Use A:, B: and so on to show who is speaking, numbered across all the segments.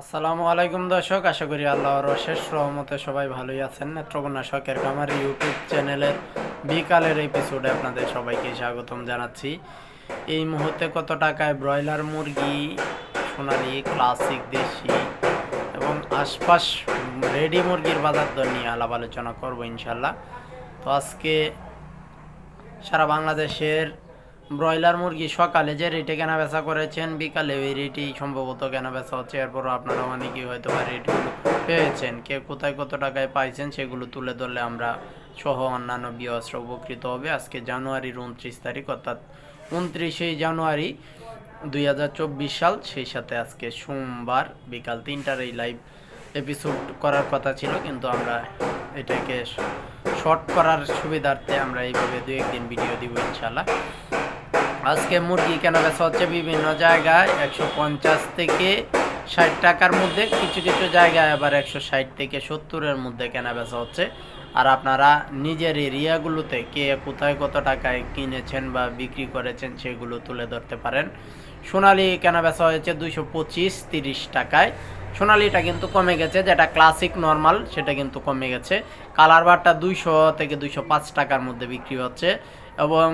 A: আসসালামু আলাইকুম দর্শক, আশা করি আল্লাহর অশেষ রহমতে সবাই ভালোই আছেন। নেত্রকোনা শখের কামার ইউটিউব চ্যানেলের বিকালের এপিসোডে আপনাদের সবাইকে স্বাগতম জানাচ্ছি। এই মুহূর্তে কত টাকায় ব্রয়লার, মুরগি, সোনালি ক্লাসিক দেশি এবং আশপাশ রেডি মুরগির বাজার দর নিয়ে আলাপ আলোচনা করব ইনশাল্লাহ তো আজকে সারা বাংলাদেশের ব্রয়লার মুরগি সকালে যে রেটে কেনা বেচা করেছেন, বিকালে ওই রেটেই সম্ভবত কেনা বেচা হচ্ছে। এরপরও আপনারা অনেকেই হয়তো বা রেটগুলো পেয়েছেন। কে কোথায় কত টাকায় পাইছেন সেগুলো তুলে ধরলে আমরা সহ অন্যান্য বিয়স্ত্র উপকৃত হবে। আজকে জানুয়ারির উনত্রিশ তারিখ, অর্থাৎ উনত্রিশে জানুয়ারি দুই হাজার চব্বিশ সাল। সেই সাথে আজকে সোমবার বিকাল তিনটার এই লাইভ এপিসোড করার কথা ছিল, কিন্তু আমরা এটাকে শর্ট করার সুবিধার্থে আমরা এইভাবে দু একদিন ভিডিও দিব ইনশাল্লাহ আজকে মুরগি কেনা বেচা হচ্ছে বিভিন্ন জায়গায় একশো পঞ্চাশ থেকে ষাট টাকার মধ্যে, কিছু কিছু জায়গায় আবার একশো ষাট থেকে সত্তরের মধ্যে কেনা বেচা হচ্ছে। আর আপনারা নিজের এরিয়াগুলোতে কে কোথায় কত টাকায় কিনেছেন বা বিক্রি করেছেন সেগুলো তুলে ধরতে পারেন। সোনালি কেনা বেচা হয়েছে দুইশো পঁচিশ তিরিশ টাকায়। সোনালিটা কিন্তু কমে গেছে, যেটা ক্লাসিক নর্মাল সেটা কিন্তু কমে গেছে। কালার বারটা দুইশো থেকে দুইশো পাঁচ টাকার মধ্যে বিক্রি হচ্ছে। এবং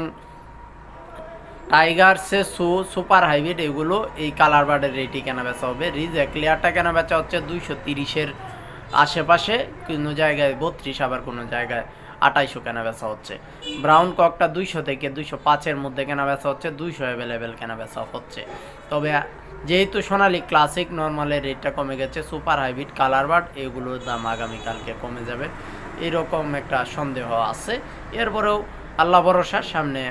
A: টাইগার সে সু সুপার হাইব্রিড এগুলো, এই কালার বার্ডের রেটই কেনা বেচা হবে। রিজ ক্লিয়ারটা কেনা বেচা হচ্ছে দুইশো তিরিশের আশেপাশে, কোনো জায়গায় বত্রিশ, আবার কোনো জায়গায় আটাইশো কেনা বেচা হচ্ছে। ব্রাউন ককটা দুইশো থেকে দুইশো পাঁচের মধ্যে কেনা বেচা হচ্ছে, দুইশো অ্যাভেলেবেল কেনা বেচা হচ্ছে। তবে যেহেতু সোনালি ক্লাসিক নর্মালের রেটটা কমে গেছে সুপার হাইব্রিড কালার বার্ড এগুলোর দাম আগামীকালকে কমে যাবে। এরকম একটা সন্দেহ আছে। এরপরেও আল্লাহ ভরসার সামনে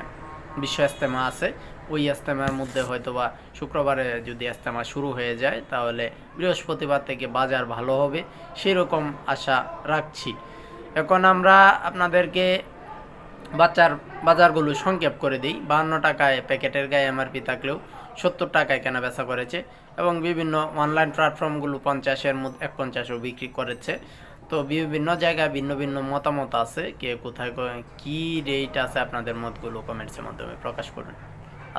A: বিশ্ব ইস্তেমা আছে, ওই ইস্তেমার মধ্যে হয়তো বা শুক্রবারে যদি ইস্তেমা শুরু হয়ে যায়, তাহলে বৃহস্পতিবার থেকে বাজার ভালো হবে, সেরকম আশা রাখছি। এখন আমরা আপনাদেরকে বাচ্চার বাজারগুলো সংক্ষেপ করে দিই। বাহান্ন টাকায় প্যাকেটের গায়ে এমআরপি থাকলেও সত্তর টাকায় কেনা বেচা করেছে এবং বিভিন্ন অনলাইন প্ল্যাটফর্মগুলো পঞ্চাশের মধ্যে এক পঞ্চাশও বিক্রি করেছে। তো বিভিন্ন জায়গায় ভিন্ন ভিন্ন মতামত আছে। কে কোথায় কি রেট আছে আপনাদের মতগুলো কমেন্টসের মাধ্যমে প্রকাশ করুন।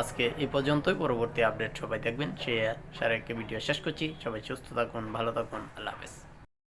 A: আজকে এই পর্যন্তই, পরবর্তী আপডেট সবাই দেখবেন। সে সারা একটা ভিডিও শেষ করছি। সবাই সুস্থ থাকুন, ভালো থাকুন। আল্লাহ হাফেজ।